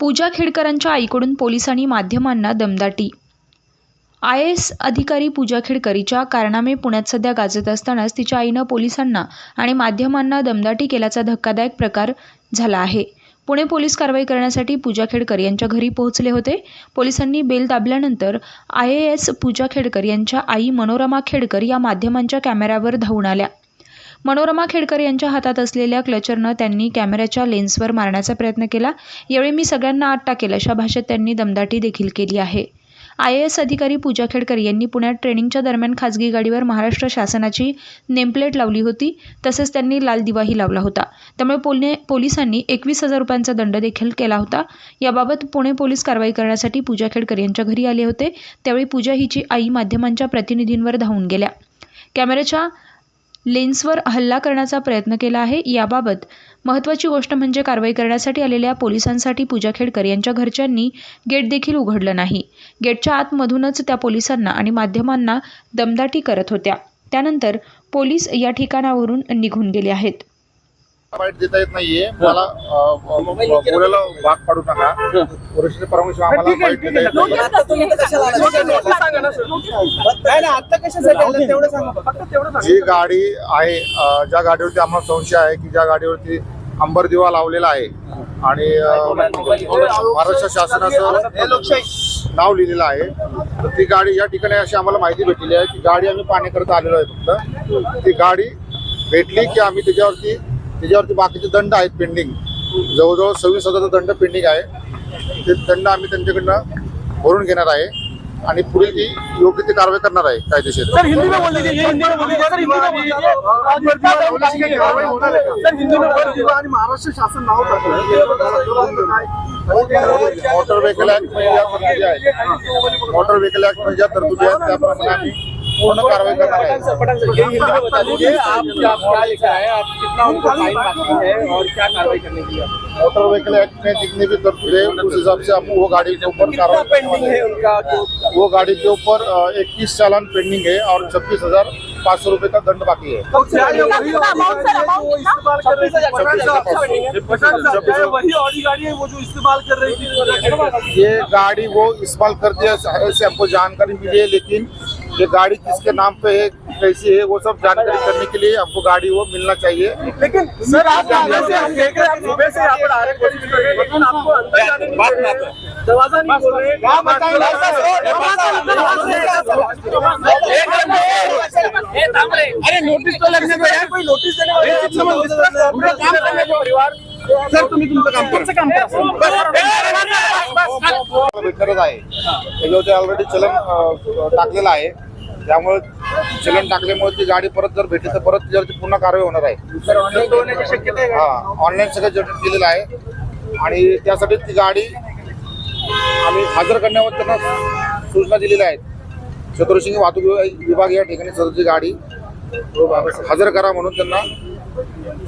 पूजा खेडकरांच्या आईकडून पोलिसांनी माध्यमांना दमदाटी. आय ए एस अधिकारी पूजा खेडकर हिच्या कारनामे पुण्यात सध्या गाजत असतानाच तिच्या आईनं पोलिसांना आणि माध्यमांना दमदाटी केल्याचा धक्कादायक प्रकार झाला आहे. पुणे पोलीस कारवाई करण्यासाठी पूजा खेडकर यांच्या घरी पोहोचले होते. पोलिसांनी bell दाबल्यानंतर I A S Pooja Khedkar यांच्या आई मनोरमा खेडकर या माध्यमांच्या कॅमेऱ्यावर धावून आल्या. मनोरमा खेडकर यांच्या हातात असलेल्या क्लचरनं त्यांनी कॅमेऱ्याच्या लेन्सवर मारण्याचा प्रयत्न केला. यावेळी मी सगळ्यांना आट्टा केला. अशा भाषेत त्यांनी दमदाटी देखील केली आहे. आय ए एस अधिकारी पूजा खेडकर यांनी पुण्यात ट्रेनिंगच्या दरम्यान खाजगी गाडीवर महाराष्ट्र शासनाची नेमप्लेट लावली होती. तसेच त्यांनी लाल दिवाही लावला होता. त्यामुळे पोलने पोलिसांनी एकवीस हजार रुपयांचा दंड देखील केला होता. याबाबत पुणे पोलीस कारवाई करण्यासाठी पूजा खेडकर यांच्या घरी आले होते. त्यावेळी पूजा हिची आई माध्यमांच्या प्रतिनिधींवर धावून गेल्या. कॅमेऱ्याच्या लेन्सवर हल्ला करण्याचा प्रयत्न केला आहे. याबाबत महत्त्वाची गोष्ट म्हणजे कारवाई करण्यासाठी आलेल्या पोलिसांसाठी पूजा खेडकर यांच्या घरच्यांनी गेट देखील उघडलं नाही. गेटच्या आतमधूनच त्या पोलिसांना आणि माध्यमांना दमदाटी करत होत्या. त्यानंतर पोलीस या ठिकाणावरून निघून गेले आहेत. बाईट देता येत नाहीये. मला बोलायला भाग पाडू नका. वरिष्ठ परमेश्वर आम्हाला बाईट देता येत नाही नाही ना आता कशासाठी आलं? तेवढं सांगा. फक्त तेवढं सांगा. जी गाडी आहे ज्या गाडीवरती आम्हाला संशय आहे की ज्या गाडीवरती अंबर दिवा लावलेला आहे आणि महाराष्ट्र शासनाचं नाव लिहिलेलं आहे तर ती गाडी या ठिकाणी अशी आम्हाला माहिती भेटलेली आहे की गाडी आम्ही पाहण्याकरता आलेलो आहे फक्त. ती गाडी भेटली की आम्ही त्याच्यावरती त्याच्यावरती बाकीचे दंड आहेत पेंडिंग जवळजवळ सव्वीस हजारचा दंड पेंडिंग आहे. ते दंड आम्ही त्यांच्याकडनं भरून घेणार आहे. आणि पुढील ती योग्य ती कारवाई करणार आहे कायदेशीर. सर हिंदी में बोल दीजिए ये हिंदी में बोल दीजिए सर हिंदी में बोल दीजिए आज वर्दी पोलीस की कारवाई होणार आहे सर हिंदी में बोल दीजिए आणि महाराष्ट्र शासन नाव मोटर व्हेकल ऍक्ट आहेत मोटर व्हेकल ऍक्टमध्ये ज्या तरतुदी आहेत. त्याप्रमाणे आम्ही पूर्ण में बता दीजिए आप क्या क्या लिखा है? आप कितना उनको फाइन बाकी है और क्या कार्रवाई करने की है? मोटर व्हीकल एक्ट में जितनी भी तरतुद है उस हिसाब से हम वो गाड़ी के ऊपर कार्रवाई पेंडिंग है उनका जो वो गाड़ी के ऊपर इक्कीस चालान पेंडिंग है और छब्बीस हज़ार पाँच सौ रूपए का दंड बाकी है। वही गाड़ी वो इस्तेमाल कर रही ये गाड़ी वो इस्तेमाल करती है ऐसे हमको जानकारी मिली है लेकिन ये गाड़ी किसके नाम पे है कैसी है वो सब जानकारी करने के लिए हमको गाड़ी वो मिलना चाहिए लेकिन सर आप से हम देख रहे हैं आप सुबह से यहाँ पर आ रहे हैं लेकिन आपको अंदर जाने नहीं दे रहे हैं दरवाज़ा नहीं खोल रहे अरे नोटीस तो लगने पे यार कोई नोटीस देने वाला पूरा काम करने को परिवार सर तुम्ही तुमचं काम करा काम आहे त्याच्यावरती ऑलरेडी चलन अं, टाकलेलं आहे त्यामुळे चलन टाकल्यामुळे ती गाडी परत जर भेटली तर परत त्याच्यावरती पुन्हा कारवाई होणार आहे? हा ऑनलाईन सगळं जनरेट केलेलं आहे. आणि त्यासाठी ती गाडी आम्ही हजर करण्यावर त्यांना सूचना दिलेल्या आहेत. चतुर्सिंगी वाहतूक विभाग- या ठिकाणी सदरची गाडी हजर करा म्हणून त्यांना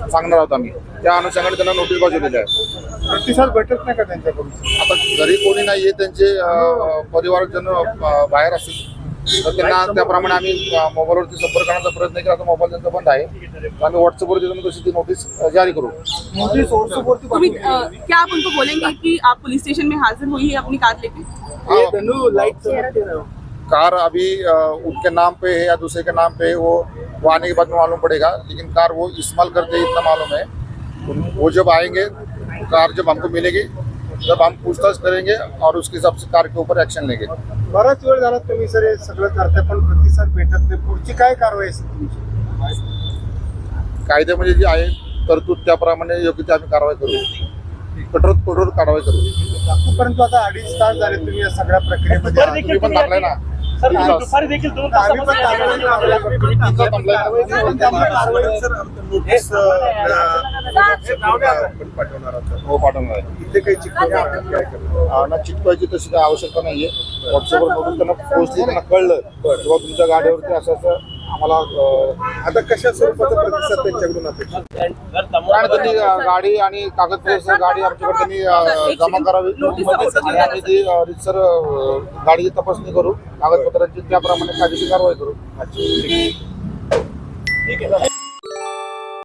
सांगणार आहोत आम्ही. त्या अनुषंगाने त्यांना नोटीस बजावलेली आहे. प्रतिसाद भेटत नाही का त्यांच्याकडून? आता घरी कोणी नाहीये त्यांचे परिवारजन बाहेर असतील. तर त्यांना त्याप्रमाणे आम्ही अं, मोबाईलवरती संपर्क करण्याचा प्रयत्न केला. तर मोबाईल त्यांचा बंद आहे. तर आम्ही व्हॉट्सअपवर देतो तशी ती नोटीस जारी करू? नोटीस व्हॉट्सअपवरती क्या आप उनको बोलेंगे कि आप पुलिस स्टेशन में हाजिर हुई है अपनी कार लेके? हाँ, हो। कार अभी उनके नाम पे है या दूसरे के नाम पे है वो वो आने के बाद में मालूम पड़ेगा। लेकिन कार वो इस्तेमाल करते हैं इतना मालूम है। वो जब आएँगे कार जब हमको मिलेगी जब हम पूछताछ करेंगे और उसके हिसाब से कार के ऊपर एक्शन लेंगे बराच वेळ झाला तुम्ही सर हे सगळं करताय पण प्रतिसाद भेटत नाही पुढची काय कारवाई असेल तुमची कायद्यामध्ये जे आहे तरतूद त्याप्रमाणे योग्य ते आम्ही कारवाई करू कठोर कठोर कारवाई करू परंतु आता अडीच तास झाले तुम्ही या सगळ्या प्रक्रियेमध्ये आहात. तुम्ही पण थांबलाय ना? दुपारी देखील दोन पाठवणार हो इथे काही काय चिटकवायची तशी काही आवश्यकता नाहीये. व्हॉट्सअपवर त्यांना पोहोचली त्यांना कळलं. किंवा तुमच्या गाडीवरती असं असं आम्हाला आता कशा स्वरूपाचा प्रतिसाद त्यांच्याकडून अपेक्षित कारण त्यांनी अं, गाडी आणि कागदपत्र गाडी आमच्याकडे त्यांनी जमा करावी. आणि आम्ही ती रीतसर गाडीची तपासणी करू. कागदपत्रांची त्याप्रमाणे कायदेशीर कारवाई करू. ठीक आहे.